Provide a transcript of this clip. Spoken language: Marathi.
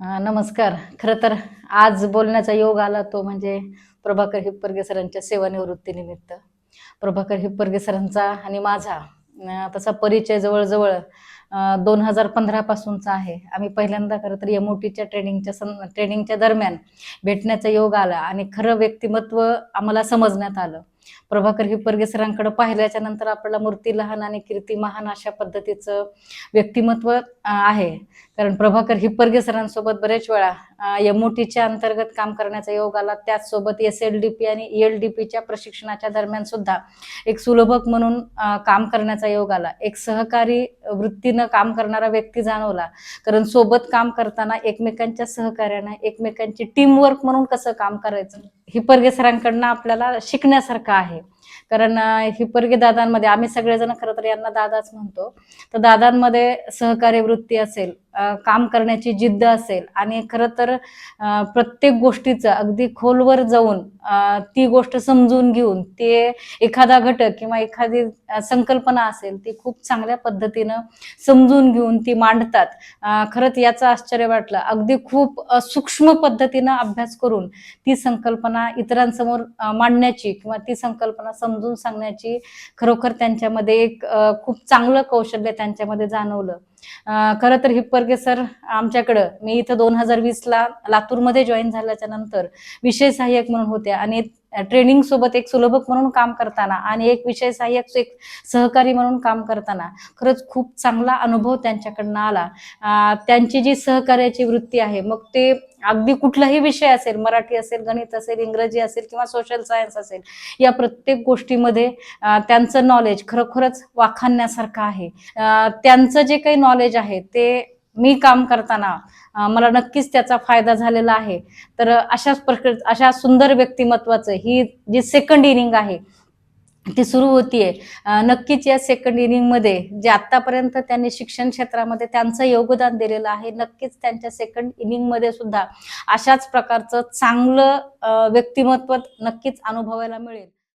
नमस्कार. खरं तर आज बोलण्याचा योग आला तो म्हणजे प्रभाकर हिप्परगे सरांच्या सेवानिवृत्तीनिमित्त प्रभाकर हिप्परगे सरांचा आणि माझा तसा परिचय जवळजवळ दोन हजार पंधरापासूनचा आहे. आम्ही पहिल्यांदा खरं तर एम ओ टीच्या ट्रेनिंगच्या सं ट्रेनिंगच्या दरम्यान भेटण्याचा योग आला आणि खरं व्यक्तिमत्व आम्हाला समजण्यात आलं. प्रभाकर हिप्परगे सरांकडे पाहिल्याच्या नंतर आपल्याला मूर्ती लहान आणि कीर्ती महान अशा पद्धतीचं व्यक्तिमत्व आहे. कारण प्रभाकर हिप्परगे सरांसोबत बरेच वेळा एमओटीच्या अंतर्गत काम करण्याचा योग आला. त्याचसोबत एस एल डी पी आणि एल डी पीच्या प्रशिक्षणाच्या दरम्यान सुद्धा एक सुलभक म्हणून काम करण्याचा योग आला. एक सहकारी वृत्तीनं काम करणारा व्यक्ती जाणवला. कारण सोबत काम करताना एकमेकांच्या सहकार्यानं एकमेकांची टीमवर्क म्हणून कसं काम करायचं? हिप्परगे सरांकडनं आपल्याला शिकण्यासारखं आहे. कारण अ, दादांमध्ये आम्ही सगळेजण खरं तर यांना दादाच म्हणतो. तर दादांमध्ये सहकार्य वृत्ती असेल काम करण्याची जिद्द असेल आणि खरं तर प्रत्येक गोष्टीचं अगदी खोलवर जाऊन ती गोष्ट समजून घेऊन ते एखादा घटक किंवा एखादी संकल्पना असेल ती खूप चांगल्या पद्धतीनं समजून घेऊन ती मांडतात. खरंच याचं आश्चर्य वाटलं. अगदी खूप सूक्ष्म पद्धतीनं अभ्यास करून ती संकल्पना इतरांसमोर मांडण्याची किंवा ती संकल्पना समजून सांगण्याची खरोखर त्यांच्यामध्ये एक खूप चांगलं कौशल्य त्यांच्यामध्ये जाणवलं. खरं तर हिप्परगे सर आमच्याकडं मी इथं दोन हजार वीसला लातूरमध्ये जॉईन झाल्याच्यानंतर विषय सहाय्यक म्हणून होते आणि ट्रेनिंग सोबत एक सुलभक म्हणून काम करताना आणि एक विषय सहाय्यक एक सहकारी म्हणून काम करताना खरंच खूप चांगला अनुभव त्यांच्याकडनं आला. त्यांची जी सहकार्याची वृत्ती आहे मग ते अगदी कुठलाही विषय असेल मराठी असेल गणित असेल इंग्रजी असेल किंवा सोशल सायन्स असेल या प्रत्येक गोष्टीमध्ये त्यांचं नॉलेज खरोखरच वाखाणण्यासारखं आहे. त्यांचं जे काही नॉलेज आहे ते मी काम करताना मला नक्कीच त्याचा फायदा झालेला आहे. तर अशाच प्रकार अशा सुंदर व्यक्तिमत्वाचं ही जी सेकंड इनिंग आहे ती सुरू होतीये. नक्कीच या सेकंड इनिंगमध्ये जे आतापर्यंत त्यांनी शिक्षण क्षेत्रामध्ये त्यांचं योगदान दिलेलं आहे नक्कीच त्यांच्या सेकंड इनिंगमध्ये सुद्धा अशाच प्रकारचं चांगलं व्यक्तिमत्व नक्कीच अनुभवायला मिळेल.